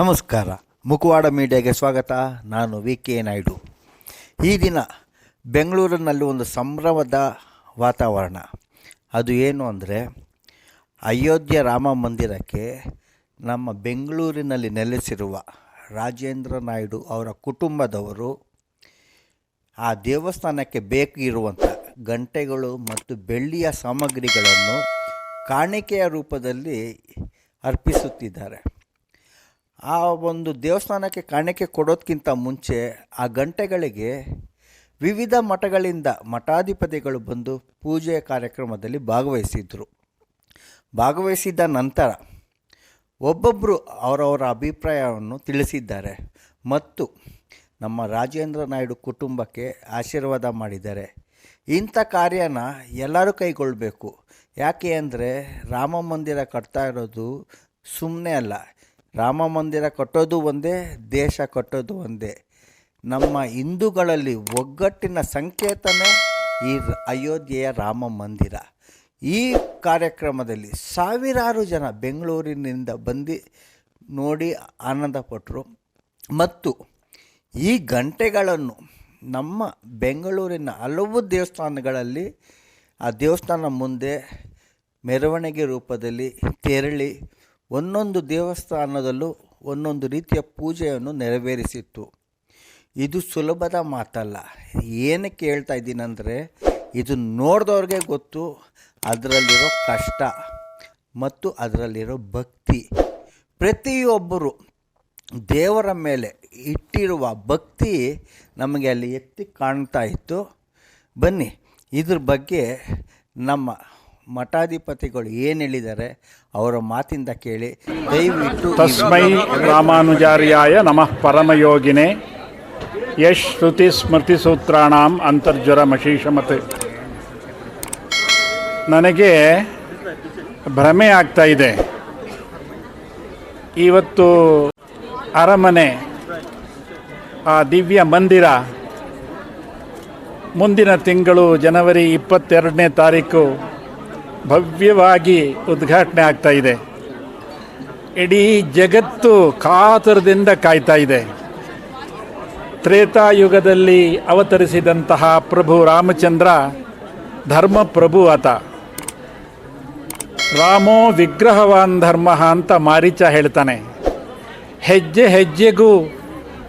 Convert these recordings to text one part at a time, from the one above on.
ನಮಸ್ಕಾರ. ಮುಖವಾಡ ಮೀಡಿಯಾಗೆ ಸ್ವಾಗತ. ನಾನು ವಿ ಕೆ ನಾಯ್ಡು. ಈ ದಿನ ಬೆಂಗಳೂರಿನಲ್ಲಿ ಒಂದು ಸಂಭ್ರಮದ ವಾತಾವರಣ. ಅದು ಏನು ಅಂದರೆ, ಅಯೋಧ್ಯೆ ರಾಮ ಮಂದಿರಕ್ಕೆ ನಮ್ಮ ಬೆಂಗಳೂರಿನಲ್ಲಿ ನೆಲೆಸಿರುವ ರಾಜೇಂದ್ರ ನಾಯ್ಡು ಅವರ ಕುಟುಂಬದವರು ಆ ದೇವಸ್ಥಾನಕ್ಕೆ ಬೇಕಿರುವಂಥ ಗಂಟೆಗಳು ಮತ್ತು ಬೆಳ್ಳಿಯ ಸಾಮಗ್ರಿಗಳನ್ನು ಕಾಣಿಕೆಯ ರೂಪದಲ್ಲಿ ಅರ್ಪಿಸುತ್ತಿದ್ದಾರೆ. ಆ ಒಂದು ದೇವಸ್ಥಾನಕ್ಕೆ ಕಾಣಿಕೆ ಕೊಡೋದಕ್ಕಿಂತ ಮುಂಚೆ ಆ ಗಂಟೆಗಳಿಗೆ ವಿವಿಧ ಮಠಗಳಿಂದ ಮಠಾಧಿಪತಿಗಳು ಬಂದು ಪೂಜೆಯ ಕಾರ್ಯಕ್ರಮದಲ್ಲಿ ಭಾಗವಹಿಸಿದ್ದರು ಭಾಗವಹಿಸಿದ ನಂತರ ಒಬ್ಬೊಬ್ಬರು ಅವರವರ ಅಭಿಪ್ರಾಯವನ್ನು ತಿಳಿಸಿದ್ದಾರೆ ಮತ್ತು ನಮ್ಮ ರಾಜೇಂದ್ರ ನಾಯ್ಡು ಕುಟುಂಬಕ್ಕೆ ಆಶೀರ್ವಾದ ಮಾಡಿದ್ದಾರೆ. ಇಂಥ ಕಾರ್ಯನ ಎಲ್ಲರೂ ಕೈಗೊಳ್ಳಬೇಕು ಯಾಕೆ ಅಂದರೆ ರಾಮ ಮಂದಿರ ಕಟ್ತಾ ಇರೋದು ಸುಮ್ಮನೆ ಅಲ್ಲ. ರಾಮ ಮಂದಿರ ಕಟ್ಟೋದು ಒಂದೇ, ದೇಶ ಕಟ್ಟೋದು ಒಂದೇ. ನಮ್ಮ ಹಿಂದೂಗಳಲ್ಲಿ ಒಗ್ಗಟ್ಟಿನ ಸಂಕೇತನೇ ಈ ಅಯೋಧ್ಯೆಯ ರಾಮ ಮಂದಿರ. ಈ ಕಾರ್ಯಕ್ರಮದಲ್ಲಿ ಸಾವಿರಾರು ಜನ ಬೆಂಗಳೂರಿನಿಂದ ಬಂದು ನೋಡಿ ಆನಂದಪಟ್ಟರು ಮತ್ತು ಈ ಗಂಟೆಗಳನ್ನು ನಮ್ಮ ಬೆಂಗಳೂರಿನ ಹಲವು ದೇವಸ್ಥಾನಗಳಲ್ಲಿ, ಆ ದೇವಸ್ಥಾನ ಮುಂದೆ ಮೆರವಣಿಗೆ ರೂಪದಲ್ಲಿ ತೆರಳಿ ಒಂದೊಂದು ದೇವಸ್ಥಾನದಲ್ಲೂ ಒಂದೊಂದು ರೀತಿಯ ಪೂಜೆಯನ್ನು ನೆರವೇರಿಸಿತ್ತು. ಇದು ಸುಲಭದ ಮಾತಲ್ಲ. ಏನಕ್ಕೆ ಹೇಳ್ತಾ ಇದ್ದೀನಂದರೆ, ಇದು ನೋಡಿದವ್ರಿಗೆ ಗೊತ್ತು, ಅದರಲ್ಲಿರೋ ಕಷ್ಟ ಮತ್ತು ಅದರಲ್ಲಿರೋ ಭಕ್ತಿ. ಪ್ರತಿಯೊಬ್ಬರು ದೇವರ ಮೇಲೆ ಇಟ್ಟಿರುವ ಭಕ್ತಿ ನಮಗೆ ಅಲ್ಲಿ ಎತ್ತಿ ಕಾಣ್ತಾ ಇತ್ತು. ಬನ್ನಿ, ಇದ್ರ ಬಗ್ಗೆ ನಮ್ಮ ಮಠಾಧಿಪತಿಗಳು ಏನು ಹೇಳಿದ್ದಾರೆ ಅವರ ಮಾತಿಂದ ಕೇಳಿ ದಯವಿಟ್ಟು ತಸ್ಮೈ ರಾಮಾನುಜಾರ್ಯಾಯ ನಮಃ ಪರಮಯೋಗಿನೇ. ಯಶ್ ಶ್ರುತಿ ಸ್ಮೃತಿ ಸೂತ್ರಾಣಾಂ ಅಂತರ್ಜ್ವರ ಮಶೀಷಮತೆ. ನನಗೆ ಭ್ರಮೆ ಆಗ್ತಾ ಇದೆ. ಇವತ್ತು ಅರಮನೆ ಆ ದಿವ್ಯ ಮಂದಿರ ಮುಂದಿನ ತಿಂಗಳು ಜನವರಿ ಇಪ್ಪತ್ತೆರಡನೇ ತಾರೀಕು ಭವ್ಯವಾಗಿ ಉದ್ಘಾಟನೆ ಆಗ್ತಾ ಇದೆ. ಇಡೀ ಜಗತ್ತು ಕಾತರದಿಂದ ಕಾಯ್ತಾ ಇದೆ. ತ್ರೇತಾಯುಗದಲ್ಲಿ ಅವತರಿಸಿದಂತಹ ಪ್ರಭು ರಾಮಚಂದ್ರ ಧರ್ಮ ಪ್ರಭು ಆತ. ರಾಮೋ ವಿಗ್ರಹವಾನ್ ಧರ್ಮ ಅಂತ ಮಾರೀಚ ಹೇಳ್ತಾನೆ. ಹೆಜ್ಜೆ ಹೆಜ್ಜೆಗೂ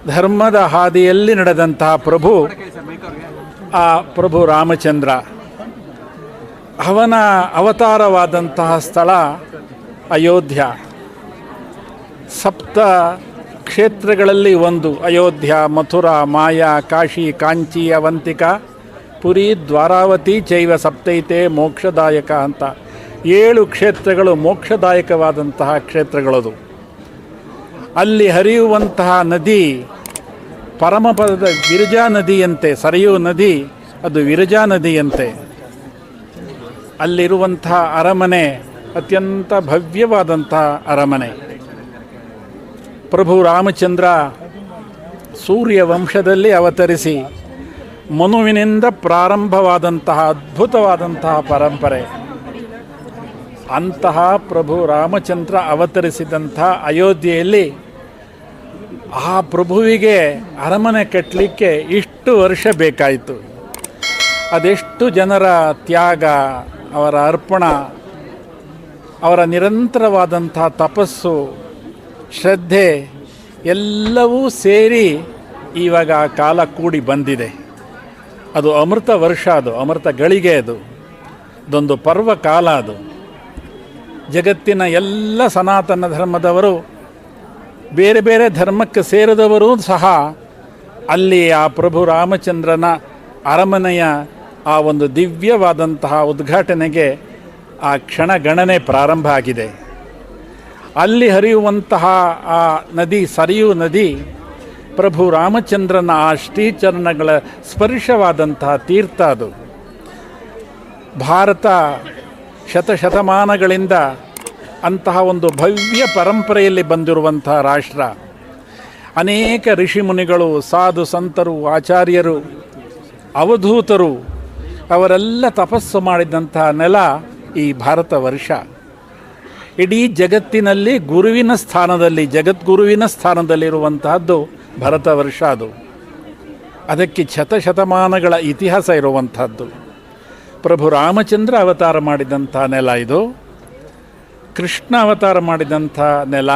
ಧರ್ಮದ ಹಾದಿಯಲ್ಲಿ ನಡೆದಂತಹ ಪ್ರಭು ಆ ಪ್ರಭು ರಾಮಚಂದ್ರ. ಅವನ ಅವತಾರವಾದಂತಹ ಸ್ಥಳ ಅಯೋಧ್ಯ. ಸಪ್ತ ಕ್ಷೇತ್ರಗಳಲ್ಲಿ ಒಂದು ಅಯೋಧ್ಯ, ಮಥುರಾ, ಮಾಯಾ, ಕಾಶಿ, ಕಾಂಚಿ, ಅವಂತಿಕ, ಪುರಿ, ದ್ವಾರಾವತಿ, ಚೈವ ಸಪ್ತೈತೆ, ಮೋಕ್ಷದಾಯಕ ಅಂತ ಏಳು ಕ್ಷೇತ್ರಗಳು ಮೋಕ್ಷದಾಯಕವಾದಂತಹ ಕ್ಷೇತ್ರಗಳದು. ಅಲ್ಲಿ ಹರಿಯುವಂತಹ ನದಿ ಪರಮಪದದ ವಿರಜಾ ನದಿಯಂತೆ, ಸರಿಯೂ ನದಿ, ಅದು ವಿರಜಾ ನದಿಯಂತೆ. ಅಲ್ಲಿರುವಂತಹ ಅರಮನೆ ಅತ್ಯಂತ ಭವ್ಯವಾದಂಥ ಅರಮನೆ. ಪ್ರಭು ರಾಮಚಂದ್ರ ಸೂರ್ಯ ವಂಶದಲ್ಲಿ ಅವತರಿಸಿ ಮನುವಿನಿಂದ ಪ್ರಾರಂಭವಾದಂತಹ ಅದ್ಭುತವಾದಂತಹ ಪರಂಪರೆ. ಅಂತಹ ಪ್ರಭು ರಾಮಚಂದ್ರ ಅವತರಿಸಿದಂಥ ಅಯೋಧ್ಯೆಯಲ್ಲಿ ಆ ಪ್ರಭುವಿಗೆ ಅರಮನೆ ಕಟ್ಟಲಿಕ್ಕೆ ಇಷ್ಟು ವರ್ಷ ಬೇಕಾಯಿತು. ಅದೆಷ್ಟು ಜನರ ತ್ಯಾಗ ಅವರ ಅರ್ಪಣ, ಅವರ ನಿರಂತರವಾದಂಥ ತಪಸ್ಸು, ಶ್ರದ್ಧೆ ಎಲ್ಲವೂ ಸೇರಿ ಇವಾಗ ಆ ಕಾಲ ಕೂಡಿ ಬಂದಿದೆ. ಅದು ಅಮೃತ ವರ್ಷ ಅದು, ಅಮೃತ ಗಳಿಗೆ ಅದು, ಅದೊಂದು ಪರ್ವ ಕಾಲ ಅದು. ಜಗತ್ತಿನ ಎಲ್ಲ ಸನಾತನ ಧರ್ಮದವರು, ಬೇರೆ ಬೇರೆ ಧರ್ಮಕ್ಕೆ ಸೇರಿದವರೂ ಸಹ ಅಲ್ಲಿ ಆ ಪ್ರಭು ರಾಮಚಂದ್ರನ ಅರಮನೆಯ ಆ ಒಂದು ದಿವ್ಯವಾದಂತಹ ಉದ್ಘಾಟನೆಗೆ ಆ ಕ್ಷಣಗಣನೆ ಪ್ರಾರಂಭ ಆಗಿದೆ. ಅಲ್ಲಿ ಹರಿಯುವಂತಹ ಆ ನದಿ, ಸರಿಯು ನದಿ, ಪ್ರಭು ರಾಮಚಂದ್ರನ ಆ ಶ್ರೀಚರಣಗಳ ಸ್ಪರ್ಶವಾದಂತಹ ತೀರ್ಥ ಅದು. ಭಾರತ ಶತಶತಮಾನಗಳಿಂದ ಅಂತಹ ಒಂದು ಭವ್ಯ ಪರಂಪರೆಯಲ್ಲಿ ಬಂದಿರುವಂತಹ ರಾಷ್ಟ್ರ. ಅನೇಕ ಋಷಿಮುನಿಗಳು ಸಾಧು ಸಂತರು, ಆಚಾರ್ಯರು, ಅವಧೂತರು ಅವರೆಲ್ಲ ತಪಸ್ಸು ಮಾಡಿದಂತಹ ನೆಲ ಈ ಭಾರತ ವರ್ಷ. ಇಡೀ ಜಗತ್ತಿನಲ್ಲಿ ಗುರುವಿನ ಸ್ಥಾನದಲ್ಲಿ, ಜಗದ್ಗುರುವಿನ ಸ್ಥಾನದಲ್ಲಿರುವಂತಹದ್ದು ಭರತ ವರ್ಷ ಅದು. ಅದಕ್ಕೆ ಶತಶತಮಾನಗಳ ಇತಿಹಾಸ ಇರುವಂಥದ್ದು ಪ್ರಭು ರಾಮಚಂದ್ರ ಅವತಾರ ಮಾಡಿದಂಥ ನೆಲ ಇದು. ಕೃಷ್ಣ ಅವತಾರ ಮಾಡಿದಂಥ ನೆಲ.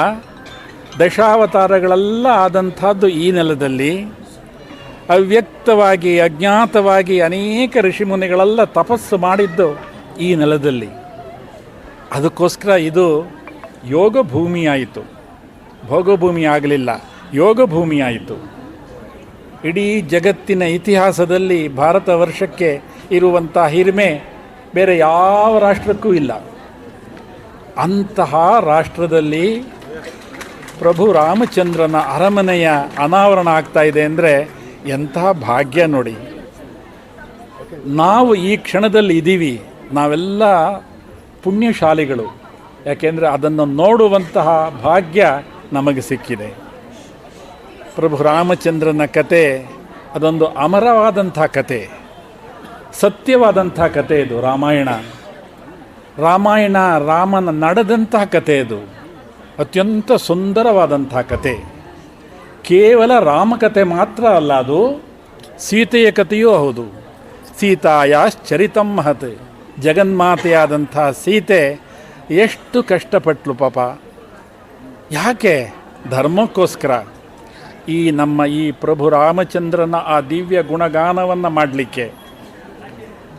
ದಶಾವತಾರಗಳೆಲ್ಲ ಆದಂಥದ್ದು ಈ ನೆಲದಲ್ಲಿ. ಅವ್ಯಕ್ತವಾಗಿ, ಅಜ್ಞಾತವಾಗಿ ಅನೇಕ ಋಷಿಮುನಿಗಳೆಲ್ಲ ತಪಸ್ಸು ಮಾಡಿದ್ದು ಈ ನೆಲದಲ್ಲಿ. ಅದಕ್ಕೋಸ್ಕರ ಇದು ಯೋಗ ಭೂಮಿಯಾಯಿತು. ಭೋಗಭೂಮಿ ಆಗಲಿಲ್ಲ, ಯೋಗ ಭೂಮಿಯಾಯಿತು. ಇಡೀ ಜಗತ್ತಿನ ಇತಿಹಾಸದಲ್ಲಿ ಭಾರತ ವರ್ಷಕ್ಕೆ ಇರುವಂಥ ಹಿರಿಮೆ ಬೇರೆ ಯಾವ ರಾಷ್ಟ್ರಕ್ಕೂ ಇಲ್ಲ. ಅಂತಹ ರಾಷ್ಟ್ರದಲ್ಲಿ ಪ್ರಭು ರಾಮಚಂದ್ರನ ಅರಮನೆಯ ಅನಾವರಣ ಆಗ್ತಾ ಇದೆ ಅಂದರೆ ಎಂತಹ ಭಾಗ್ಯ ನೋಡಿ. ನಾವು ಈ ಕ್ಷಣದಲ್ಲಿ ಇದ್ದೀವಿ. ನಾವೆಲ್ಲ ಪುಣ್ಯಶಾಲಿಗಳು. ಯಾಕೆಂದರೆ ಅದನ್ನು ನೋಡುವಂತಹ ಭಾಗ್ಯ ನಮಗೆ ಸಿಕ್ಕಿದೆ. ಪ್ರಭು ರಾಮಚಂದ್ರನ ಕತೆ ಅದೊಂದು ಅಮರವಾದಂಥ ಕತೆ. ಸತ್ಯವಾದಂಥ ಕತೆ ಇದು, ರಾಮಾಯಣ. ರಾಮಾಯಣ ರಾಮನ ನಡೆದಂತಹ ಕತೆ ಇದು. ಅತ್ಯಂತ ಸುಂದರವಾದಂಥ ಕತೆ. ಕೇವಲ ರಾಮಕತೆ ಮಾತ್ರ ಅಲ್ಲ, ಅದು ಸೀತೆಯ ಕಥೆಯೂ ಹೌದು. ಸೀತಾಯಾಶ್ಚರಿತಂ ಮಹತೆ. ಜಗನ್ಮಾತೆಯಾದಂಥ ಸೀತೆ ಎಷ್ಟು ಕಷ್ಟಪಟ್ಲು ಪಾಪ. ಯಾಕೆ? ಧರ್ಮಕ್ಕೋಸ್ಕರ. ಈ ನಮ್ಮ ಈ ಪ್ರಭು ರಾಮಚಂದ್ರನ ಆ ದಿವ್ಯ ಗುಣಗಾನವನ್ನು ಮಾಡಲಿಕ್ಕೆ.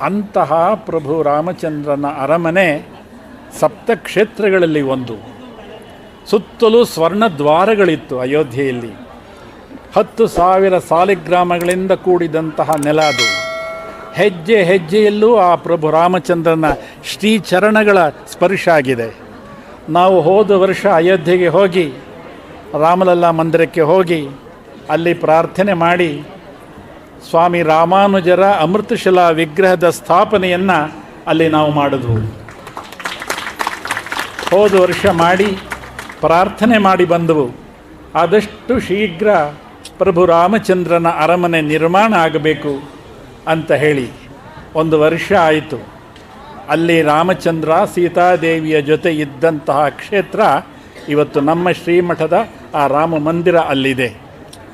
ಅಂತಹ ಪ್ರಭು ರಾಮಚಂದ್ರನ ಅರಮನೆ ಸಪ್ತಕ್ಷೇತ್ರಗಳಲ್ಲಿ ಒಂದು. ಸುತ್ತಲೂ ಸ್ವರ್ಣ ದ್ವಾರಗಳಿತ್ತು ಅಯೋಧ್ಯೆಯಲ್ಲಿ. ಹತ್ತು ಸಾವಿರ ಸಾಲಿಗ್ರಾಮಗಳಿಂದ ಕೂಡಿದಂತಹ ನೆಲ ಅದು. ಹೆಜ್ಜೆ ಹೆಜ್ಜೆಯಲ್ಲೂ ಆ ಪ್ರಭು ರಾಮಚಂದ್ರನ ಶ್ರೀಚರಣಗಳ ಸ್ಪರ್ಶ ಆಗಿದೆ ನಾವು ಹೋದ ವರ್ಷ ಅಯೋಧ್ಯೆಗೆ ಹೋಗಿ, ರಾಮಲಲ್ಲಾ ಮಂದಿರಕ್ಕೆ ಹೋಗಿ, ಅಲ್ಲಿ ಪ್ರಾರ್ಥನೆ ಮಾಡಿ, ಸ್ವಾಮಿ ರಾಮಾನುಜರ ಅಮೃತಶಿಲಾ ವಿಗ್ರಹದ ಸ್ಥಾಪನೆಯನ್ನು ಅಲ್ಲಿ ನಾವು ಮಾಡಿದ್ವು. ಹೋದ ವರ್ಷ ಮಾಡಿ, ಪ್ರಾರ್ಥನೆ ಮಾಡಿ ಬಂದವು. ಆದಷ್ಟು ಶೀಘ್ರ ಪ್ರಭು ರಾಮಚಂದ್ರನ ಅರಮನೆ ನಿರ್ಮಾಣ ಆಗಬೇಕು ಅಂತ ಹೇಳಿ ಒಂದು ವರ್ಷ ಆಯಿತು. ಅಲ್ಲಿ ರಾಮಚಂದ್ರ ಸೀತಾದೇವಿಯ ಜೊತೆ ಇದ್ದಂತಹ ಕ್ಷೇತ್ರ ಇವತ್ತು ನಮ್ಮ ಶ್ರೀಮಠದ ಆ ರಾಮ ಮಂದಿರ ಅಲ್ಲಿದೆ.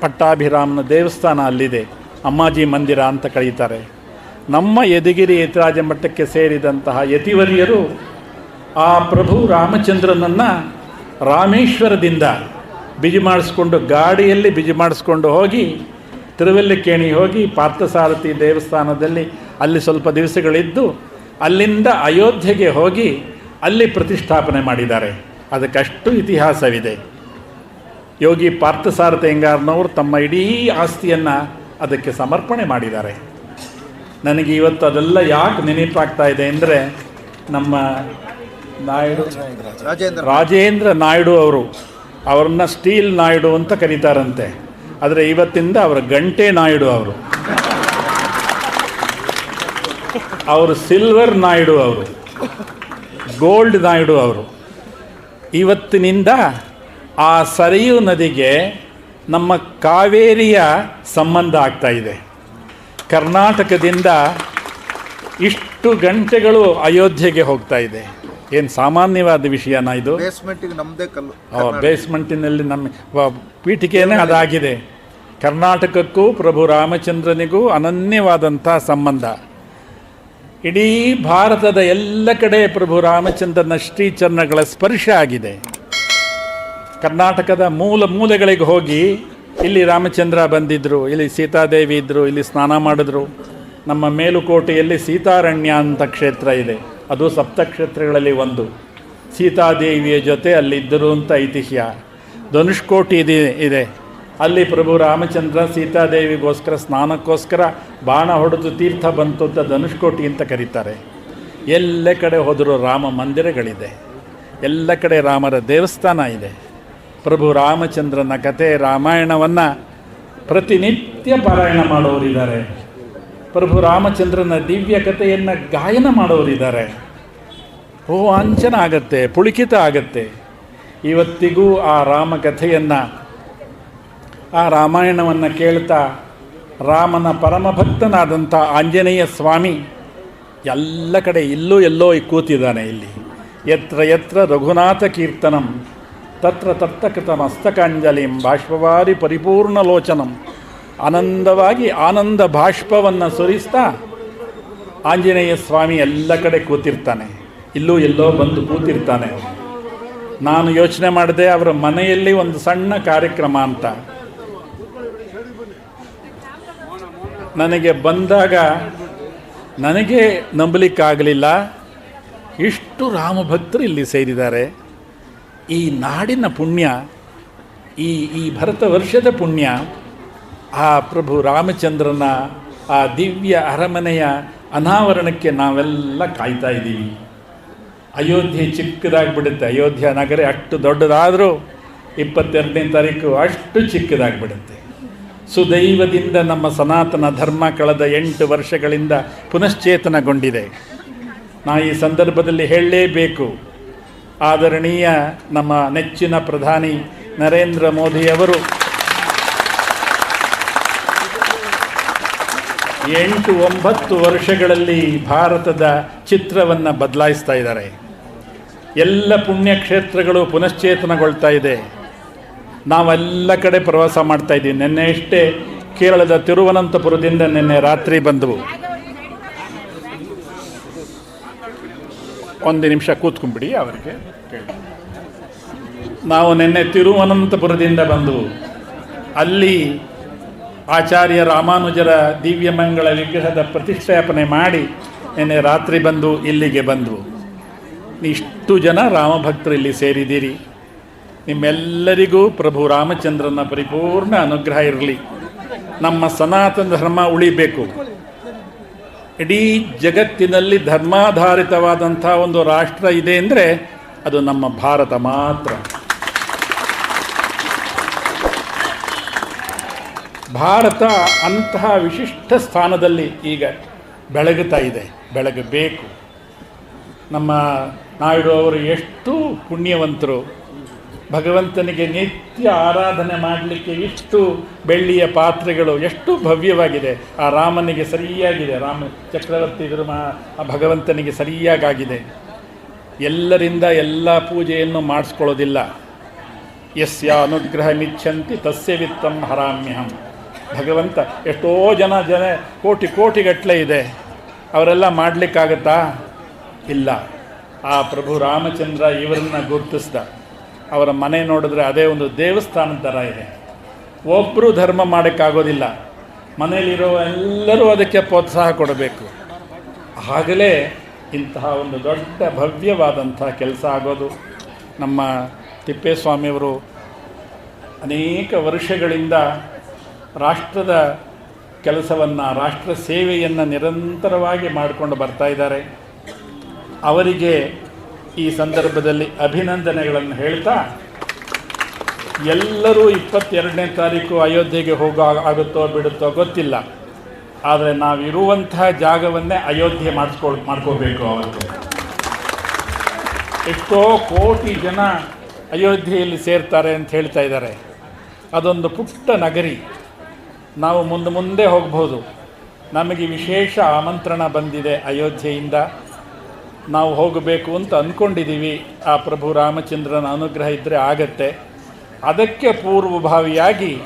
ಪಟ್ಟಾಭಿರಾಮನ ದೇವಸ್ಥಾನ ಅಲ್ಲಿದೆ. ಅಮ್ಮಾಜಿ ಮಂದಿರ ಅಂತ ಕರೀತಾರೆ. ನಮ್ಮ ಯದಗಿರಿ ಯತಿರಾಜ ಮಠಕ್ಕೆ ಸೇರಿದಂತಹ ಯತಿವರಿಯರು ಆ ಪ್ರಭು ರಾಮಚಂದ್ರನನ್ನು ರಾಮೇಶ್ವರದಿಂದ ಬಿಜಿ ಮಾಡಿಸ್ಕೊಂಡು ಗಾಡಿಯಲ್ಲಿ ಬಿಜಿ ಮಾಡಿಸ್ಕೊಂಡು ಹೋಗಿ ತಿರುವಲ್ಲಿಕೇಣಿ ಹೋಗಿ ಪಾರ್ಥಸಾರಥಿ ದೇವಸ್ಥಾನದಲ್ಲಿ ಅಲ್ಲಿ ಸ್ವಲ್ಪ ದಿವಸಗಳಿದ್ದು ಅಲ್ಲಿಂದ ಅಯೋಧ್ಯೆಗೆ ಹೋಗಿ ಅಲ್ಲಿ ಪ್ರತಿಷ್ಠಾಪನೆ ಮಾಡಿದ್ದಾರೆ. ಅದಕ್ಕಷ್ಟು ಇತಿಹಾಸವಿದೆ. ಯೋಗಿ ಪಾರ್ಥಸಾರಥಿ ಹೆಂಗಾರ್ನವರು ತಮ್ಮ ಇಡೀ ಆಸ್ತಿಯನ್ನು ಅದಕ್ಕೆ ಸಮರ್ಪಣೆ ಮಾಡಿದ್ದಾರೆ. ನನಗೆ ಇವತ್ತು ಅದೆಲ್ಲ ಯಾಕೆ ನೆನಪಾಗ್ತಾ ಇದೆ ಅಂದರೆ ನಮ್ಮ ನಾಯ್ಡು ರಾಜೇಂದ್ರ. ರಾಜೇಂದ್ರ ನಾಯ್ಡು ಅವರು ಅವ್ರನ್ನ ಸ್ಟೀಲ್ ನಾಯ್ಡು ಅಂತ ಕರೀತಾರಂತೆ. ಆದರೆ ಇವತ್ತಿಂದ ಅವರ ಗಂಟೆ ನಾಯ್ಡು ಅವರು. ಅವರು ಸಿಲ್ವರ್ ನಾಯ್ಡು ಅವರು. ಗೋಲ್ಡ್ ನಾಯ್ಡು ಅವರು. ಇವತ್ತಿನಿಂದ ಆ ಸರಿಯು ನದಿಗೆ ನಮ್ಮ ಕಾವೇರಿಯ ಸಂಬಂಧ ಆಗ್ತಾ ಇದೆ. ಕರ್ನಾಟಕದಿಂದ ಇಷ್ಟು ಗಂಟೆಗಳು ಅಯೋಧ್ಯೆಗೆ ಹೋಗ್ತಾ ಇದೆ. ಏನು ಸಾಮಾನ್ಯವಾದ ವಿಷಯನ ಇದು? ಬೇಸ್ಮೆಂಟಿಗೆ ನಮ್ದೇ ಕಲ್ಲು. ಬೇಸ್ಮೆಂಟಿನಲ್ಲಿ ನಮ್ಮ ಪೀಠಿಕೆಯೇ ಅದಾಗಿದೆ. ಕರ್ನಾಟಕಕ್ಕೂ ಪ್ರಭು ರಾಮಚಂದ್ರನಿಗೂ ಅನನ್ಯವಾದಂಥ ಸಂಬಂಧ. ಇಡೀ ಭಾರತದ ಎಲ್ಲ ಕಡೆ ಪ್ರಭು ರಾಮಚಂದ್ರನ ಶ್ರೀಚರಣಗಳ ಸ್ಪರ್ಶ ಆಗಿದೆ. ಕರ್ನಾಟಕದ ಮೂಲ ಮೂಲೆಗಳಿಗೆ ಹೋಗಿ ಇಲ್ಲಿ ರಾಮಚಂದ್ರ ಬಂದಿದ್ದರು ಇಲ್ಲಿ ಸೀತಾದೇವಿ ಇದ್ದರು ಇಲ್ಲಿ ಸ್ನಾನ ಮಾಡಿದ್ರು. ನಮ್ಮ ಮೇಲುಕೋಟೆಯಲ್ಲಿ ಸೀತಾರಣ್ಯ ಅಂತ ಕ್ಷೇತ್ರ ಇದೆ. ಅದು ಸಪ್ತಕ್ಷೇತ್ರಗಳಲ್ಲಿ ಒಂದು. ಸೀತಾದೇವಿಯ ಜೊತೆ ಅಲ್ಲಿದ್ದರು ಅಂತ ಐತಿಹ್ಯ. ಧನುಷ್ಕೋಟಿ ಇದೆ ಇದೆ. ಅಲ್ಲಿ ಪ್ರಭು ರಾಮಚಂದ್ರ ಸೀತಾದೇವಿಗೋಸ್ಕರ, ಸ್ನಾನಕ್ಕೋಸ್ಕರ ಬಾಣ ಹೊಡೆದು ತೀರ್ಥ ಬಂತು ಅಂತ ಧನುಷ್ಕೋಟಿ ಅಂತ ಕರೀತಾರೆ. ಎಲ್ಲ ಕಡೆ ಹೋದರೂ ರಾಮ ಮಂದಿರಗಳಿದೆ. ಎಲ್ಲ ಕಡೆ ರಾಮರ ದೇವಸ್ಥಾನ ಇದೆ. ಪ್ರಭು ರಾಮಚಂದ್ರನ ಕತೆ ರಾಮಾಯಣವನ್ನು ಪ್ರತಿನಿತ್ಯ ಪಾರಾಯಣ ಮಾಡೋರಿದ್ದಾರೆ ಪ್ರಭು ರಾಮಚಂದ್ರನ ದಿವ್ಯ ಕಥೆಯನ್ನು ಗಾಯನ ಮಾಡೋರಿದ್ದಾರೆ. ಓ ಅಂಚನ ಆಗತ್ತೆ, ಪುಳಿಕಿತ ಆಗತ್ತೆ. ಇವತ್ತಿಗೂ ಆ ರಾಮಕಥೆಯನ್ನು ಆ ರಾಮಾಯಣವನ್ನು ಕೇಳ್ತಾ ರಾಮನ ಪರಮಭಕ್ತನಾದಂಥ ಆಂಜನೇಯ ಸ್ವಾಮಿ ಎಲ್ಲ ಕಡೆ ಇಲ್ಲೂ ಎಲ್ಲೋ ಕೂತಿದ್ದಾನೆ ಇಲ್ಲಿ. ಎತ್ರ ಯತ್ರ ರಘುನಾಥ ಕೀರ್ತನಂ, ತತ್ರ ತತ್ತಕೃತ ಮಸ್ತಕಾಂಜಲಿಂ, ಬಾಷ್ಪವಾರಿ ಪರಿಪೂರ್ಣ ಲೋಚನಂ ಆನಂದವಾಗಿ ಆನಂದ ಬಾಷ್ಪವನ್ನು ಸುರಿಸ್ತಾ ಆಂಜನೇಯ ಸ್ವಾಮಿ ಎಲ್ಲ ಕಡೆ ಕೂತಿರ್ತಾನೆ. ಇಲ್ಲೂ ಎಲ್ಲೋ ಬಂದು ಕೂತಿರ್ತಾನೆ. ನಾನು ಯೋಚನೆ ಮಾಡಿದೆ ಅವರ ಮನೆಯಲ್ಲಿ ಒಂದು ಸಣ್ಣ ಕಾರ್ಯಕ್ರಮ ಅಂತ. ನನಗೆ ಬಂದಾಗ ನನಗೆ ನಂಬಲಿಕ್ಕಾಗಲಿಲ್ಲ. ಇಷ್ಟು ರಾಮಭಕ್ತರು ಇಲ್ಲಿ ಸೇರಿದ್ದಾರೆ. ಈ ನಾಡಿನ ಪುಣ್ಯ, ಈ ಈ ಭರತ ವರ್ಷದ ಪುಣ್ಯ ಆ ಪ್ರಭು ರಾಮಚಂದ್ರನ ಆ ದಿವ್ಯ ಅರಮನೆಯ ಅನಾವರಣಕ್ಕೆ ನಾವೆಲ್ಲ ಕಾಯ್ತಾ ಇದ್ದೀವಿ. ಅಯೋಧ್ಯೆ ಚಿಕ್ಕದಾಗ್ಬಿಡುತ್ತೆ. ಅಯೋಧ್ಯ ನಗರ ಅಷ್ಟು ದೊಡ್ಡದಾದರೂ ಇಪ್ಪತ್ತೆರಡನೇ ತಾರೀಕು ಅಷ್ಟು ಚಿಕ್ಕದಾಗ್ಬಿಡುತ್ತೆ. ಸುದೈವದಿಂದ ನಮ್ಮ ಸನಾತನ ಧರ್ಮ ಕಳೆದ ಎಂಟು ವರ್ಷಗಳಿಂದ ಪುನಶ್ಚೇತನಗೊಂಡಿದೆ. ನಾ ಈ ಸಂದರ್ಭದಲ್ಲಿ ಹೇಳಲೇಬೇಕು. ಆದರಣೀಯ ನಮ್ಮ ನೆಚ್ಚಿನ ಪ್ರಧಾನಿ ನರೇಂದ್ರ ಮೋದಿಯವರು ಎಂಟು ಒಂಬತ್ತು ವರ್ಷಗಳಲ್ಲಿ ಭಾರತದ ಚಿತ್ರವನ್ನು ಬದಲಾಯಿಸ್ತಾ ಇದ್ದಾರೆ. ಎಲ್ಲ ಪುಣ್ಯಕ್ಷೇತ್ರಗಳು ಪುನಶ್ಚೇತನಗೊಳ್ತಾ ಇದೆ. ನಾವೆಲ್ಲ ಕಡೆ ಪ್ರವಾಸ ಮಾಡ್ತಾ ಇದ್ದೀವಿ. ನಿನ್ನೆ ಅಷ್ಟೇ ಕೇರಳದ ತಿರುವನಂತಪುರದಿಂದ ನಿನ್ನೆ ರಾತ್ರಿ ಬಂದವು. ಒಂದು ನಿಮಿಷ ಕೂತ್ಕೊಂಡ್ಬಿಡಿ, ಅವರಿಗೆ. ನಾವು ನಿನ್ನೆ ತಿರುವನಂತಪುರದಿಂದ ಬಂದವು. ಅಲ್ಲಿ ಆಚಾರ್ಯ ರಾಮಾನುಜರ ದಿವ್ಯಮಂಗಳ ವಿಗ್ರಹದ ಪ್ರತಿಷ್ಠಾಪನೆ ಮಾಡಿ ನಿನ್ನೆ ರಾತ್ರಿ ಬಂದು ಇಲ್ಲಿಗೆ ಬಂದವು ಇಷ್ಟು ಜನ ರಾಮಭಕ್ತರು ಇಲ್ಲಿ ಸೇರಿದ್ದೀರಿ. ನಿಮ್ಮೆಲ್ಲರಿಗೂ ಪ್ರಭು ರಾಮಚಂದ್ರನ ಪರಿಪೂರ್ಣ ಅನುಗ್ರಹ ಇರಲಿ. ನಮ್ಮ ಸನಾತನ ಧರ್ಮ ಉಳಿಬೇಕು. ಇಡೀ ಜಗತ್ತಿನಲ್ಲಿ ಧರ್ಮಾಧಾರಿತವಾದಂಥ ಒಂದು ರಾಷ್ಟ್ರ ಇದೆ ಅಂದರೆ ಅದು ನಮ್ಮ ಭಾರತ ಮಾತ್ರ. ಭಾರತ ಅಂತಹ ವಿಶಿಷ್ಟ ಸ್ಥಾನದಲ್ಲಿ ಈಗ ಬೆಳಗುತ್ತಾ ಇದೆ. ಬೆಳಗಬೇಕು. ನಮ್ಮ ನಾಯ್ಡು ಅವರು ಎಷ್ಟು ಪುಣ್ಯವಂತರು. ಭಗವಂತನಿಗೆ ನಿತ್ಯ ಆರಾಧನೆ ಮಾಡಲಿಕ್ಕೆ ಇಷ್ಟು ಬೆಳ್ಳಿಯ ಪಾತ್ರೆಗಳು ಎಷ್ಟು ಭವ್ಯವಾಗಿದೆ. ಆ ರಾಮನಿಗೆ ಸರಿಯಾಗಿದೆ. ರಾಮ ಚಕ್ರವರ್ತಿ ಇದ್ರ ಆ ಭಗವಂತನಿಗೆ ಸರಿಯಾಗಾಗಿದೆ. ಎಲ್ಲರಿಂದ ಎಲ್ಲ ಪೂಜೆಯನ್ನು ಮಾಡಿಸ್ಕೊಳ್ಳೋದಿಲ್ಲ. ಯಸ್ಯ ಅನುಗ್ರಹ ಮಿಚ್ಚಂತಿ ತಸ್ಯ ವಿತ್ತಂ ಹರಾಮ್ಯಹಂ. ಭಗವಂತ ಎಷ್ಟೋ ಜನ ಜನ ಕೋಟಿ ಕೋಟಿಗಟ್ಟಲೆ ಇದೆ. ಅವರೆಲ್ಲ ಮಾಡಲಿಕ್ಕಾಗತ್ತಾ? ಇಲ್ಲ. ಆ ಪ್ರಭು ರಾಮಚಂದ್ರ ಇವರನ್ನ ಗುರುತಿಸ್ದ. ಅವರ ಮನೆ ನೋಡಿದ್ರೆ ಅದೇ ಒಂದು ದೇವಸ್ಥಾನದ ಥರ ಇದೆ. ಒಬ್ಬರು ಧರ್ಮ ಮಾಡೋಕ್ಕಾಗೋದಿಲ್ಲ. ಮನೆಯಲ್ಲಿರೋ ಎಲ್ಲರೂ ಅದಕ್ಕೆ ಪ್ರೋತ್ಸಾಹ ಕೊಡಬೇಕು. ಆಗಲೇ ಇಂತಹ ಒಂದು ದೊಡ್ಡ ಭವ್ಯವಾದಂಥ ಕೆಲಸ ಆಗೋದು. ನಮ್ಮ ತಿಪ್ಪೇಸ್ವಾಮಿಯವರು ಅನೇಕ ವರ್ಷಗಳಿಂದ ರಾಷ್ಟ್ರದ ಕೆಲಸವನ್ನು, ರಾಷ್ಟ್ರ ಸೇವೆಯನ್ನು ನಿರಂತರವಾಗಿ ಮಾಡಿಕೊಂಡು ಬರ್ತಾ ಇದ್ದಾರೆ. ಅವರಿಗೆ ಈ ಸಂದರ್ಭದಲ್ಲಿ ಅಭಿನಂದನೆಗಳನ್ನು ಹೇಳ್ತಾ, ಎಲ್ಲರೂ ಇಪ್ಪತ್ತೆರಡನೇ ತಾರೀಕು ಅಯೋಧ್ಯೆಗೆ ಹೋಗೋ ಆಗುತ್ತೋ ಬಿಡುತ್ತೋ ಗೊತ್ತಿಲ್ಲ. ಆದರೆ ನಾವಿರುವಂತಹ ಜಾಗವನ್ನೇ ಅಯೋಧ್ಯೆ ಮಾಡಿಸ್ಕೊಳ್, ಮಾಡ್ಕೋಬೇಕು ಅವತ್ತು. ಎಷ್ಟೋ ಕೋಟಿ ಜನ ಅಯೋಧ್ಯೆಯಲ್ಲಿ ಸೇರ್ತಾರೆ ಅಂತ ಹೇಳ್ತಾ ಇದ್ದಾರೆ. ಅದೊಂದು ಪುಟ್ಟ ನಗರಿ. ನಾವು ಮುಂದೆ ಮುಂದೆ ಹೋಗ್ಬೋದು. ನಮಗೆ ವಿಶೇಷ ಆಮಂತ್ರಣ ಬಂದಿದೆ ಅಯೋಧ್ಯೆಯಿಂದ. ನಾವು ಹೋಗಬೇಕು ಅಂತ ಅಂದ್ಕೊಂಡಿದ್ದೀವಿ ಆ ಪ್ರಭು ರಾಮಚಂದ್ರನ ಅನುಗ್ರಹ ಇದ್ದರೆ ಆಗತ್ತೆ. ಅದಕ್ಕೆ ಪೂರ್ವಭಾವಿಯಾಗಿ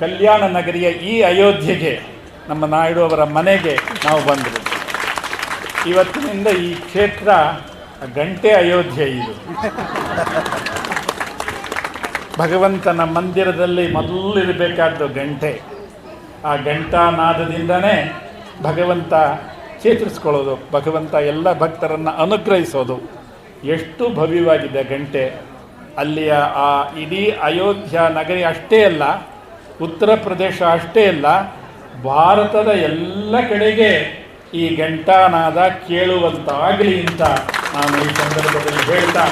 ಕಲ್ಯಾಣ ನಗರಿಯ ಈ ಅಯೋಧ್ಯೆಗೆ, ನಮ್ಮ ನಾಯ್ಡು ಅವರ ಮನೆಗೆ ನಾವು ಬಂದರು ಇವತ್ತಿನಿಂದ ಈ ಕ್ಷೇತ್ರ ಗಂಟೆ ಅಯೋಧ್ಯೆ ಇದು. ಭಗವಂತನ ಮಂದಿರದಲ್ಲಿ ಮೊದಲಿರಬೇಕಾದ್ದು ಗಂಟೆ. ಆ ಘಂಟಾನಾದದಿಂದನೇ ಭಗವಂತ ಚೇತರಿಸ್ಕೊಳ್ಳೋದು, ಭಗವಂತ ಎಲ್ಲ ಭಕ್ತರನ್ನು ಅನುಗ್ರಹಿಸೋದು. ಎಷ್ಟು ಭವ್ಯವಾಗಿದೆ ಗಂಟೆ ಅಲ್ಲಿಯ ಆ ಇಡೀ ಅಯೋಧ್ಯ ನಗರಿ ಅಷ್ಟೇ ಅಲ್ಲ, ಉತ್ತರ ಪ್ರದೇಶ ಅಷ್ಟೇ ಅಲ್ಲ, ಭಾರತದ ಎಲ್ಲ ಕಡೆಗೆ ಈ ಘಂಟಾನಾದ ಕೇಳುವಂತಾಗಲಿ ಅಂತ ನಾನು ಈ ಸಂದರ್ಭದಲ್ಲಿ ಹೇಳ್ತಾ,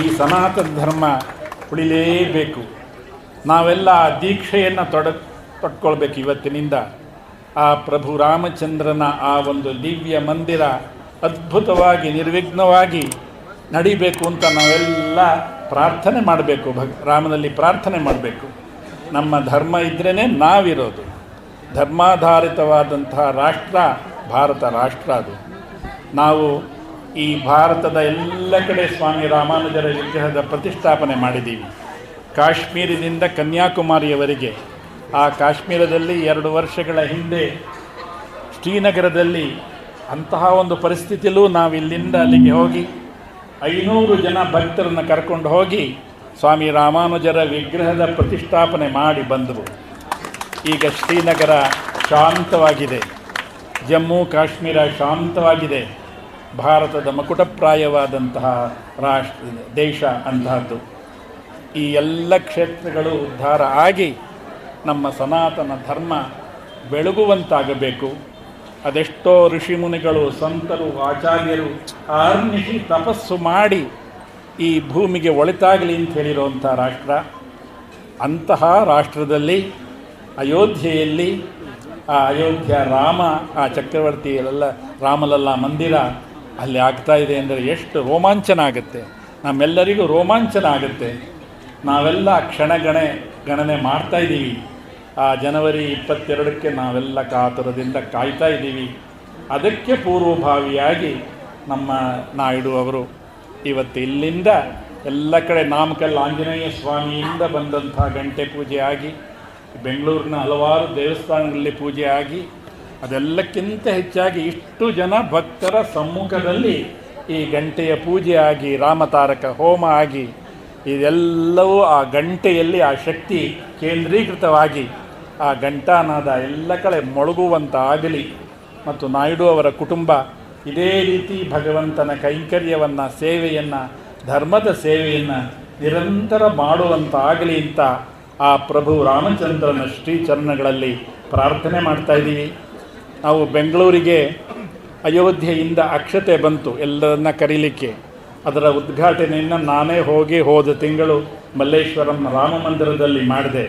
ಈ ಸನಾತನ ಧರ್ಮ ಉಳಿಲೇಬೇಕು. ನಾವೆಲ್ಲ ಆ ದೀಕ್ಷೆಯನ್ನು ತೊಡ, ತೊಟ್ಕೊಳ್ಬೇಕು ಇವತ್ತಿನಿಂದ. ಆ ಪ್ರಭು ರಾಮಚಂದ್ರನ ಆ ಒಂದು ದಿವ್ಯ ಮಂದಿರ ಅದ್ಭುತವಾಗಿ, ನಿರ್ವಿಘ್ನವಾಗಿ ನಡಿಬೇಕು ಅಂತ ನಾವೆಲ್ಲ ಪ್ರಾರ್ಥನೆ ಮಾಡಬೇಕು, ಭಗ, ರಾಮನಲ್ಲಿ ಪ್ರಾರ್ಥನೆ ಮಾಡಬೇಕು. ನಮ್ಮ ಧರ್ಮ ಇದ್ರೇ ನಾವಿರೋದು. ಧರ್ಮಾಧಾರಿತವಾದಂತಹ ರಾಷ್ಟ್ರ ಭಾರತ ರಾಷ್ಟ್ರ ಅದು. ನಾವು ಈ ಭಾರತದ ಎಲ್ಲ ಕಡೆ ಸ್ವಾಮಿ ರಾಮಾನುಜರ ವಿಗ್ರಹದ ಪ್ರತಿಷ್ಠಾಪನೆ ಮಾಡಿದ್ದೀವಿ. ಕಾಶ್ಮೀರದಿಂದ ಕನ್ಯಾಕುಮಾರಿಯವರೆಗೆ. ಆ ಕಾಶ್ಮೀರದಲ್ಲಿ ಎರಡು ವರ್ಷಗಳ ಹಿಂದೆ ಶ್ರೀನಗರದಲ್ಲಿ ಅಂತಹ ಒಂದು ಪರಿಸ್ಥಿತಿಯಲ್ಲೂ ನಾವು ಇಲ್ಲಿಂದ ಅಲ್ಲಿಗೆ ಹೋಗಿ ಐನೂರು ಜನ ಭಕ್ತರನ್ನು ಕರ್ಕೊಂಡು ಹೋಗಿ ಸ್ವಾಮಿ ರಾಮಾನುಜರ ವಿಗ್ರಹದ ಪ್ರತಿಷ್ಠಾಪನೆ ಮಾಡಿ ಬಂದವು. ಈಗ ಶ್ರೀನಗರ ಶಾಂತವಾಗಿದೆ. ಜಮ್ಮು ಕಾಶ್ಮೀರ ಶಾಂತವಾಗಿದೆ. ಭಾರತದ ಮಕುಟಪ್ರಾಯವಾದಂತಹ ರಾಷ್ಟ್ರ, ದೇಶ ಅಂತಹದ್ದು ಈ ಎಲ್ಲ ಕ್ಷೇತ್ರಗಳು ಉದ್ಧಾರ ಆಗಿ ನಮ್ಮ ಸನಾತನ ಧರ್ಮ ಬೆಳಗುವಂತಾಗಬೇಕು. ಅದೆಷ್ಟೋ ಋಷಿಮುನಿಗಳು ಸಂತರು, ಆಚಾರ್ಯರು ಆರ್ನಿಸಿ ತಪಸ್ಸು ಮಾಡಿ ಈ ಭೂಮಿಗೆ ಒಳಿತಾಗಲಿ ಅಂತ ಹೇಳಿರುವಂಥ ರಾಷ್ಟ್ರ. ಅಂತಹ ರಾಷ್ಟ್ರದಲ್ಲಿ, ಅಯೋಧ್ಯೆಯಲ್ಲಿ, ಆ ಅಯೋಧ್ಯ ರಾಮ, ಆ ಚಕ್ರವರ್ತಿಯಲ್ಲೆಲ್ಲ ರಾಮಲಲ್ಲ ಮಂದಿರ ಅಲ್ಲಿ ಆಗ್ತಾ ಇದೆ ಅಂದರೆ ಎಷ್ಟು ರೋಮಾಂಚನ ಆಗುತ್ತೆ. ನಮ್ಮೆಲ್ಲರಿಗೂ ರೋಮಾಂಚನ ಆಗುತ್ತೆ. ನಾವೆಲ್ಲ ಕ್ಷಣಗಣೆ ಗಣನೆ ಮಾಡ್ತಾ ಇದ್ದೀವಿ. ಆ ಜನವರಿ ಇಪ್ಪತ್ತೆರಡಕ್ಕೆ ನಾವೆಲ್ಲ ಕಾತುರದಿಂದ ಕಾಯ್ತಾ ಇದ್ದೀವಿ. ಅದಕ್ಕೆ ಪೂರ್ವಭಾವಿಯಾಗಿ ನಮ್ಮ ನಾಯ್ಡು ಅವರು ಇವತ್ತು ಇಲ್ಲಿಂದ ಎಲ್ಲ ಕಡೆ ನಾಮಕಲ್ ಆಂಜನೇಯ ಸ್ವಾಮಿಯಿಂದ ಬಂದಂಥ ಗಂಟೆ ಪೂಜೆ ಆಗಿ, ಬೆಂಗಳೂರಿನ ಹಲವಾರು ದೇವಸ್ಥಾನಗಳಲ್ಲಿ ಪೂಜೆ ಆಗಿ, ಅದೆಲ್ಲಕ್ಕಿಂತ ಹೆಚ್ಚಾಗಿ ಇಷ್ಟು ಜನ ಭಕ್ತರ ಸಮ್ಮುಖದಲ್ಲಿ ಈ ಗಂಟೆಯ ಪೂಜೆ ಆಗಿ, ರಾಮತಾರಕ ಹೋಮ ಆಗಿ ಇದೆಲ್ಲವೂ ಆ ಗಂಟೆಯಲ್ಲಿ ಆ ಶಕ್ತಿ ಕೇಂದ್ರೀಕೃತವಾಗಿ ಆ ಗಂಟಾನಾದ ಎಲ್ಲ ಕಡೆ ಮೊಳಗುವಂತಾಗಲಿ. ಮತ್ತು ನಾಯ್ಡು ಅವರ ಕುಟುಂಬ ಇದೇ ರೀತಿ ಭಗವಂತನ ಕೈಂಕರ್ಯವನ್ನು, ಸೇವೆಯನ್ನು, ಧರ್ಮದ ಸೇವೆಯನ್ನು ನಿರಂತರ ಮಾಡುವಂತಾಗಲಿ ಅಂತ ಆ ಪ್ರಭು ರಾಮಚಂದ್ರನ ಶ್ರೀಚರಣಗಳಲ್ಲಿ ಪ್ರಾರ್ಥನೆ ಮಾಡ್ತಾ ಇದ್ದೀವಿ. ನಾವು ಬೆಂಗಳೂರಿಗೆ ಅಯೋಧ್ಯೆಯಿಂದ ಅಕ್ಷತೆ ಬಂತು ಎಲ್ಲರನ್ನ ಕರೀಲಿಕ್ಕೆ. ಅದರ ಉದ್ಘಾಟನೆಯನ್ನು ನಾನೇ ಹೋಗಿ ಹೋದ ತಿಂಗಳು ಮಲ್ಲೇಶ್ವರಂ ರಾಮ ಮಂದಿರದಲ್ಲಿ ಮಾಡಿದೆ.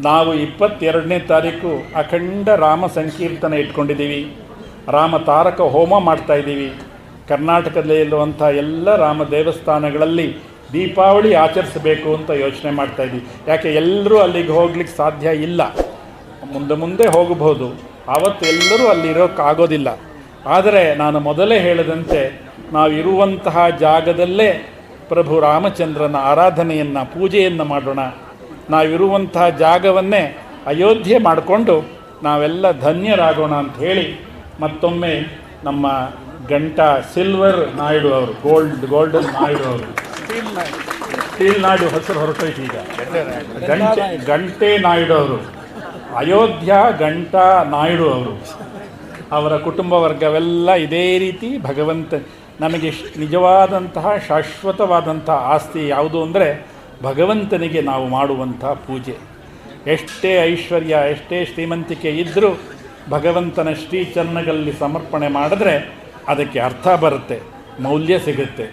ನಾವು ಇಪ್ಪತ್ತೆರಡನೇ ತಾರೀಕು ಅಖಂಡ ರಾಮ ಸಂಕೀರ್ತನೆ ಇಟ್ಕೊಂಡಿದ್ದೀವಿ. ರಾಮ ತಾರಕ ಹೋಮ ಮಾಡ್ತಾ ಇದ್ದೀವಿ. ಕರ್ನಾಟಕದಲ್ಲಿ ಇರುವಂಥ ಎಲ್ಲ ರಾಮ ದೇವಸ್ಥಾನಗಳಲ್ಲಿ ದೀಪಾವಳಿ ಆಚರಿಸಬೇಕು ಅಂತ ಯೋಚನೆ ಮಾಡ್ತಾ ಇದ್ದೀವಿ. ಯಾಕೆ ಎಲ್ಲರೂ ಅಲ್ಲಿಗೆ ಹೋಗ್ಲಿಕ್ಕೆ ಸಾಧ್ಯ ಇಲ್ಲ. ಮುಂದೆ ಮುಂದೆ ಹೋಗಬಹುದು. ಆವತ್ತು ಎಲ್ಲರೂ ಅಲ್ಲಿರೋಕ್ಕಾಗೋದಿಲ್ಲ ಆದರೆ ನಾನು ಮೊದಲೇ ಹೇಳಿದಂತೆ ನಾವಿರುವಂತಹ ಜಾಗದಲ್ಲೇ ಪ್ರಭು ರಾಮಚಂದ್ರನ ಆರಾಧನೆಯನ್ನು ಪೂಜೆಯನ್ನು ಮಾಡೋಣ. ನಾವಿರುವಂತಹ ಜಾಗವನ್ನೇ ಅಯೋಧ್ಯೆ ಮಾಡಿಕೊಂಡು ನಾವೆಲ್ಲ ಧನ್ಯರಾಗೋಣ ಅಂತ ಹೇಳಿ ಮತ್ತೊಮ್ಮೆ ನಮ್ಮ ಗಂಟಾ ಸಿಲ್ವರ್ ನಾಯ್ಡು ಅವರು ಗೋಲ್ಡ್ ಗೋಲ್ಡನ್ ನಾಯ್ಡು ಅವರು. ಸ್ಟೀಲ್ ನಾಯ್ಡು ಹೆಸರು ಹೊರಟೋಯ್ತು ಈಗ. ಗಂಟೆ ಗಂಟೆ ನಾಯ್ಡು ಅವರು. ಅಯೋಧ್ಯ ಗಂಟಾ ನಾಯ್ಡು ಅವರು. ಅವರ ಕುಟುಂಬ ವರ್ಗವೆಲ್ಲ ಇದೇ ರೀತಿ ಭಗವಂತ ನಮಗೆ ನಿಜವಾದಂತಹ ಶಾಶ್ವತವಾದಂಥ ಆಸ್ತಿ ಯಾವುದು ಅಂದರೆ ಭಗವಂತನಿಗೆ ನಾವು ಮಾಡುವಂಥ ಪೂಜೆ. ಎಷ್ಟೇ ಐಶ್ವರ್ಯ, ಎಷ್ಟೇ ಶ್ರೀಮಂತಿಕೆ ಇದ್ದರೂ ಭಗವಂತನ ಶ್ರೀಚರಣಗಳಲ್ಲಿ ಸಮರ್ಪಣೆ ಮಾಡಿದ್ರೆ ಅದಕ್ಕೆ ಅರ್ಥ ಬರುತ್ತೆ, ಮೌಲ್ಯ ಸಿಗುತ್ತೆ.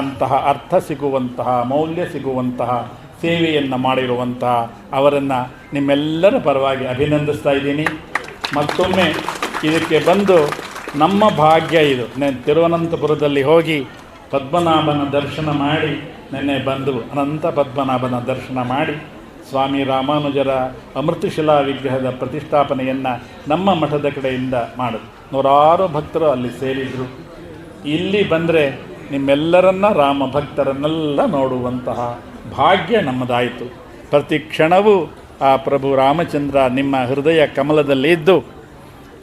ಅಂತಹ ಅರ್ಥ ಸಿಗುವಂತಹ, ಮೌಲ್ಯ ಸಿಗುವಂತಹ ಸೇವೆಯನ್ನು ಮಾಡಿರುವಂತಹ ಅವರನ್ನು ನಿಮ್ಮೆಲ್ಲರ ಪರವಾಗಿ ಅಭಿನಂದಿಸ್ತಾ ಇದ್ದೀನಿ. ಮತ್ತೊಮ್ಮೆ ಇದಕ್ಕೆ ಬಂದು ನಮ್ಮ ಭಾಗ್ಯ ಇದು. ನಾನು ತಿರುವನಂತಪುರದಲ್ಲಿ ಹೋಗಿ ಪದ್ಮನಾಭನ ದರ್ಶನ ಮಾಡಿ ನೆನ್ನೆ ಬಂದು ಅನಂತ ಪದ್ಮನಾಭನ ದರ್ಶನ ಮಾಡಿ ಸ್ವಾಮಿ ರಾಮಾನುಜರ ಅಮೃತಶಿಲಾ ವಿಗ್ರಹದ ಪ್ರತಿಷ್ಠಾಪನೆಯನ್ನು ನಮ್ಮ ಮಠದ ಕಡೆಯಿಂದ ಮಾಡಿದ್ರು. ನೂರಾರು ಭಕ್ತರು ಅಲ್ಲಿ ಸೇರಿದರು. ಇಲ್ಲಿ ಬಂದರೆ ನಿಮ್ಮೆಲ್ಲರನ್ನ ರಾಮ ಭಕ್ತರನ್ನೆಲ್ಲ ನೋಡುವಂತಹ ಭಾಗ್ಯ ನಮ್ಮದಾಯಿತು. ಪ್ರತಿ ಕ್ಷಣವೂ ಆ ಪ್ರಭು ರಾಮಚಂದ್ರ ನಿಮ್ಮ ಹೃದಯ ಕಮಲದಲ್ಲಿ ಇದ್ದು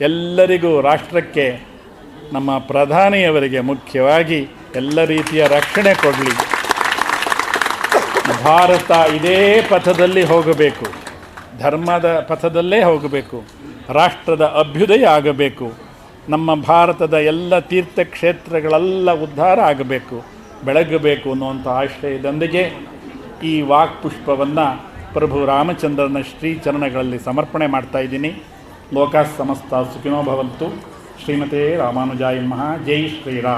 ಎಲ್ಲರಿಗೂ ರಾಷ್ಟ್ರಕ್ಕೆ, ನಮ್ಮ ಪ್ರಧಾನಿಯವರಿಗೆ ಮುಖ್ಯವಾಗಿ ಎಲ್ಲ ರೀತಿಯ ರಕ್ಷಣೆ ಕೊಡಲಿ. ಭಾರತ ಇದೇ ಪಥದಲ್ಲಿ ಹೋಗಬೇಕು. ಧರ್ಮದ ಪಥದಲ್ಲೇ ಹೋಗಬೇಕು. ರಾಷ್ಟ್ರದ ಅಭ್ಯುದಯ ಆಗಬೇಕು. ನಮ್ಮ ಭಾರತದ ಎಲ್ಲ ತೀರ್ಥಕ್ಷೇತ್ರಗಳೆಲ್ಲ ಉದ್ಧಾರ ಆಗಬೇಕು. ಬೆಳಗಬೇಕು ಅನ್ನುವಂಥ ಆಶ್ರಯದೊಂದಿಗೆ ಈ ವಾಕ್ಪುಷ್ಪವನ್ನು ಪ್ರಭು ರಾಮಚಂದ್ರನ ಶ್ರೀಚರಣಗಳಲ್ಲಿ ಸಮರ್ಪಣೆ ಮಾಡ್ತಾ ಇದ್ದೀನಿ. లోకా సమస్త సుఖినో భవంతు. శ్రీమతే రామానుజాయ మహా జై శ్రీరామ్.